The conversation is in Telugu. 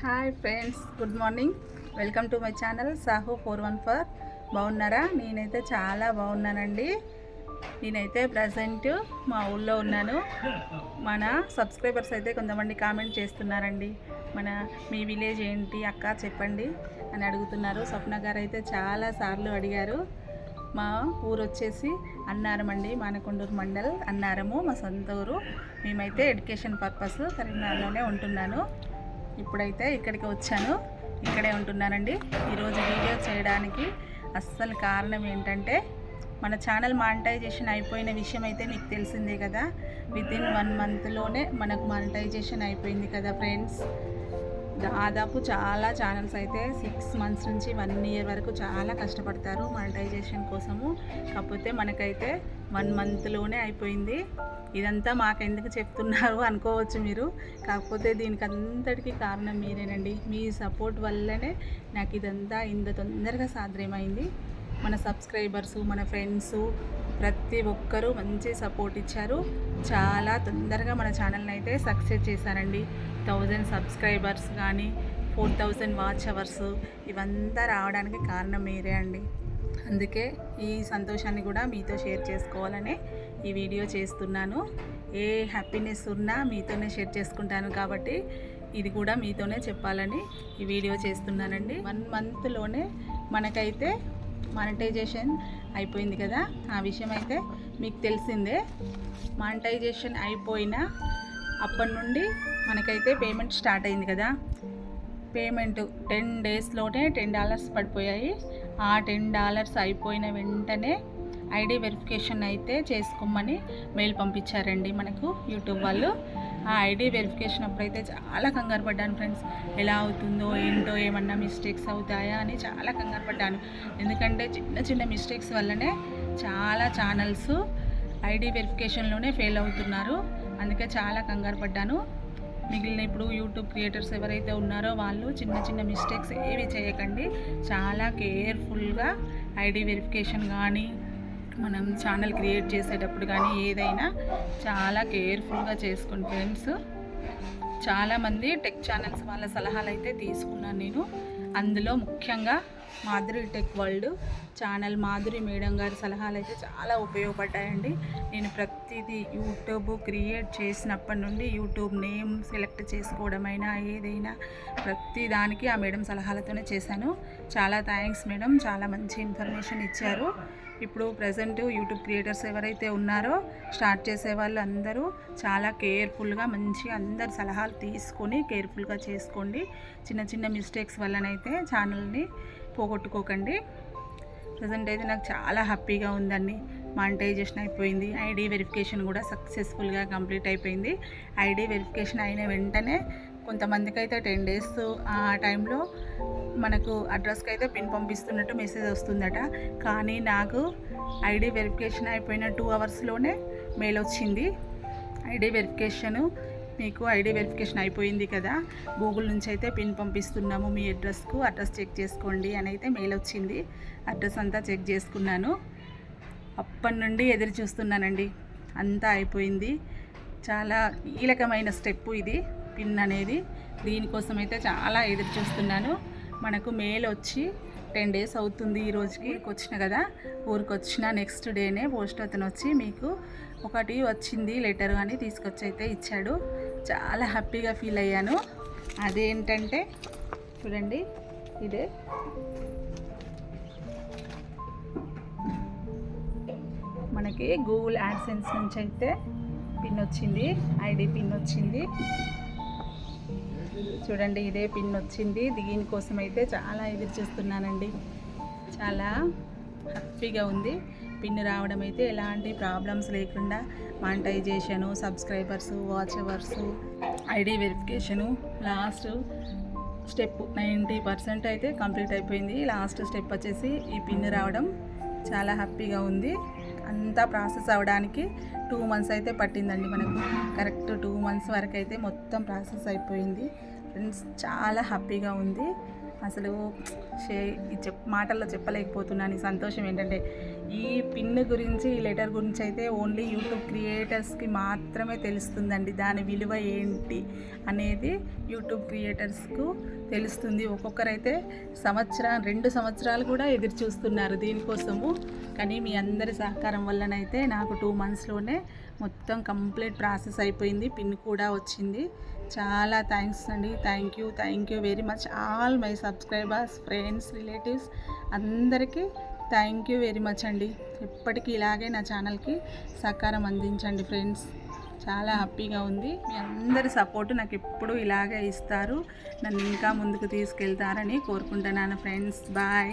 Hi friends good morning welcome to my channel Sahu four one four బాగున్నారా? నేనైతే చాలా బాగున్నానండి. నేనైతే ప్రజెంట్ మా ఊళ్ళో ఉన్నాను. మన సబ్స్క్రైబర్స్ అయితే కొంతమంది కామెంట్ చేస్తున్నారండి. మన మీ విలేజ్ ఏంటి అక్క చెప్పండి అని అడుగుతున్నారు. స్వప్న గారు అయితే చాలా సార్లు అడిగారు. మా ఊరు వచ్చేసి అన్నారం అండి మానకొండూరు మండల్ అన్నారము మా సొంత ఊరు. మేమైతే ఎడ్యుకేషన్ పర్పస్ కరీంనగర్లోనే ఉంటున్నాను. ఇప్పుడైతే ఇక్కడికి వచ్చాను. ఇక్కడే ఉంటున్నానండి. ఈరోజు వీడియో చేయడానికి అస్సలు కారణం ఏంటంటే మన ఛానల్ మానిటైజేషన్ అయిపోయిన విషయం అయితే మీకు తెలిసిందే కదా. విత్ ఇన్ వన్ మంత్లోనే మనకు మానిటైజేషన్ అయిపోయింది కదా ఫ్రెండ్స్. దాదాపు చాలా ఛానల్స్ అయితే సిక్స్ మంత్స్ నుంచి వన్ ఇయర్ వరకు చాలా కష్టపడతారు మానిటైజేషన్ కోసము. కాకపోతే మనకైతే వన్ మంత్లోనే అయిపోయింది. ఇదంతా మాకెందుకు చెప్తున్నారు అనుకోవచ్చు మీరు. కాకపోతే దీనికి అంతటికీ కారణం మీరేనండి. మీ సపోర్ట్ వల్లనే నాకు ఇదంతా ఇంత తొందరగా సాధ్యమైంది. మన సబ్స్క్రైబర్స్ మన ఫ్రెండ్స్ ప్రతి ఒక్కరూ మంచి సపోర్ట్ ఇచ్చారు. చాలా తొందరగా మన ఛానల్ని అయితే సక్సెస్ చేశారండి. థౌజండ్ సబ్స్క్రైబర్స్ కానీ ఫోర్ థౌజండ్ వాచ్ అవర్స్ ఇవంతా రావడానికి కారణం మీరే అండి. అందుకే ఈ సంతోషాన్ని కూడా మీతో షేర్ చేసుకోవాలని ఈ వీడియో చేస్తున్నాను. ఏ హ్యాపీనెస్ ఉన్నా మీతోనే షేర్ చేసుకుంటాను కాబట్టి ఇది కూడా మీతోనే చెప్పాలని ఈ వీడియో చేస్తున్నానండి. వన్ మంత్లోనే మనకైతే మానిటైజేషన్ అయిపోయింది కదా. ఆ విషయం అయితే మీకు తెలిసిందే. మానిటైజేషన్ అయిపోయిన అప్పటి నుండి మనకైతే పేమెంట్ స్టార్ట్ అయింది కదా. పేమెంట్ టెన్ డేస్లోనే టెన్ డాలర్స్ పడిపోయాయి. ఆ టెన్ డాలర్స్ అయిపోయిన వెంటనే ఐడి వెరిఫికేషన్ అయితే చేసుకోమని మెయిల్ పంపించారండి మనకు యూట్యూబ్ వాళ్ళు. ఆ ఐడి వెరిఫికేషన్ అప్పుడైతే చాలా కంగారు పడ్డాను ఫ్రెండ్స్ ఎలా అవుతుందో ఏంటో ఏమన్నా మిస్టేక్స్ అవుతాయా అని చాలా కంగారు పడ్డాను. ఎందుకంటే చిన్న చిన్న మిస్టేక్స్ వల్లనే చాలా ఛానల్స్ ఐడి వెరిఫికేషన్లోనే ఫెయిల్ అవుతున్నారు. అందుకే చాలా కంగారు పడ్డాను. మిగిలిన ఇప్పుడు యూట్యూబ్ క్రియేటర్స్ ఎవరైతే ఉన్నారో వాళ్ళు చిన్న చిన్న మిస్టేక్స్ ఏవి చేయకండి. చాలా కేర్ఫుల్గా ఐడి వెరిఫికేషన్ కానీ మనం ఛానల్ క్రియేట్ చేసేటప్పుడు కానీ ఏదైనా చాలా కేర్ఫుల్గా చేసుకోండి ఫ్రెండ్స్ చాలామంది టెక్ ఛానల్స్ వాళ్ళ సలహాలు అయితే తీసుకున్నాను నేను. అందులో ముఖ్యంగా Madhuri tech world channel Madhuri madam గారి సలహాలు అయితే చాలా ఉపయోగపడ్డాయండి. నేను ప్రతిదీ యూట్యూబ్ క్రియేట్ చేసినప్పటి నుండి యూట్యూబ్ నేమ్ సెలెక్ట్ చేసుకోవడమైనా ఏదైనా ప్రతి దానికి ఆ మేడం సలహాలతోనే చేశాను. చాలా థ్యాంక్స్ మేడం. చాలా మంచి ఇన్ఫర్మేషన్ ఇచ్చారు. ఇప్పుడు ప్రజెంట్ యూట్యూబ్ క్రియేటర్స్ ఎవరైతే ఉన్నారో స్టార్ట్ చేసే వాళ్ళు అందరూ చాలా కేర్ఫుల్గా మంచి అందరు సలహాలు తీసుకొని కేర్ఫుల్గా చేసుకోండి. చిన్న చిన్న మిస్టేక్స్ వల్లనైతే ఛానల్ని పోగొట్టుకోకండి. ప్రజెంట్ అయితే నాకు చాలా హ్యాపీగా ఉందండి. మానిటైజేషన్ అయిపోయింది. ఐడి వెరిఫికేషన్ కూడా సక్సెస్ఫుల్గా కంప్లీట్ అయిపోయింది. ఐడి వెరిఫికేషన్ అయిన వెంటనే కొంతమందికి అయితే టెన్ డేస్ ఆ టైంలో మనకు అడ్రస్కి అయితే పిన్ పంపిస్తున్నట్టు మెసేజ్ వస్తుందట. కానీ నాకు ఐడి వెరిఫికేషన్ అయిపోయిన టూ అవర్స్లోనే మెయిల్ వచ్చింది. ఐడి వెరిఫికేషను మీకు ఐడి వెరిఫికేషన్ అయిపోయింది కదా గూగుల్ నుంచి అయితే పిన్ పంపిస్తున్నాము మీ అడ్రస్కు అడ్రస్ చెక్ చేసుకోండి అని అయితే మెయిల్ వచ్చింది. అడ్రస్ అంతా చెక్ చేసుకున్నాను. అప్పటి నుండి ఎదురు చూస్తున్నానండి. అంతా అయిపోయింది. చాలా కీలకమైన స్టెప్ ఇది. పిన్ అనేది దీనికోసం అయితే చాలా ఎదురు చూస్తున్నాను. మనకు మెయిల్ వచ్చి టెన్ డేస్ అవుతుంది ఈ రోజుకి. వచ్చిన కదా? ఊరికి వచ్చిన నెక్స్ట్ డేనే పోస్ట్ అతను వచ్చి మీకు ఒకటి వచ్చింది లెటర్ అని తీసుకొచ్చి అయితే ఇచ్చాడు. చాలా హ్యాపీగా ఫీల్ అయ్యాను. అదేంటంటే చూడండి ఇదే. మనకి గూగుల్ యాడ్సెన్స్ నుంచి అయితే పిన్ వచ్చింది ఐడి పిన్ వచ్చింది. చూడండి ఇదే పిన్ వచ్చింది. దీనికోసం అయితే చాలా ఎదురు చూస్తున్నానండి. చాలా హ్యాపీగా ఉంది. పిన్ రావడం అయితే ఎలాంటి ప్రాబ్లమ్స్ లేకుండా monetization subscribers watch hours ID verification last step ninety percent అయితే కంప్లీట్ అయిపోయింది. లాస్ట్ స్టెప్ వచ్చేసి ఈ పిన్ రావడం చాలా హ్యాపీగా ఉంది. అంతా ప్రాసెస్ అవ్వడానికి టూ మంత్స్ అయితే పట్టిందండి మనకు. కరెక్ట్ టూ మంత్స్ వరకు అయితే మొత్తం ప్రాసెస్ అయిపోయింది. ఫ్రెండ్స్ చాలా హ్యాపీగా ఉంది. అసలు షే ఈ చెప్ మాటల్లో చెప్పలేకపోతున్నాను సంతోషం ఏంటంటే ఈ పిన్ గురించి ఈ లెటర్ గురించి అయితే ఓన్లీ యూట్యూబ్ క్రియేటర్స్కి మాత్రమే తెలుస్తుందండి. దాని విలువ ఏంటి అనేది యూట్యూబ్ క్రియేటర్స్కు తెలుస్తుంది. ఒక్కొక్కరైతే సంవత్సరం రెండు సంవత్సరాలు కూడా ఎదురు చూస్తున్నారు దీనికోసము. కానీ మీ అందరి సహకారం వల్లనైతే నాకు టూ మంత్స్లోనే మొత్తం కంప్లీట్ ప్రాసెస్ అయిపోయింది. పిన్ కూడా వచ్చింది. చాలా థ్యాంక్స్ అండి. Thank you thank you very much all my subscribers friends relatives అందరికీ థ్యాంక్ యూ వెరీ మచ్ అండి. ఎప్పటికీ ఇలాగే నా ఛానల్కి సహకారం అందించండి ఫ్రెండ్స్ చాలా హ్యాపీగా ఉంది. మీ అందరి సపోర్ట్ నాకు ఎప్పుడు ఇలాగే ఇస్తారు. నన్ను ఇంకా ముందుకు తీసుకెళ్తారని కోరుకుంటున్నాను ఫ్రెండ్స్ బాయ్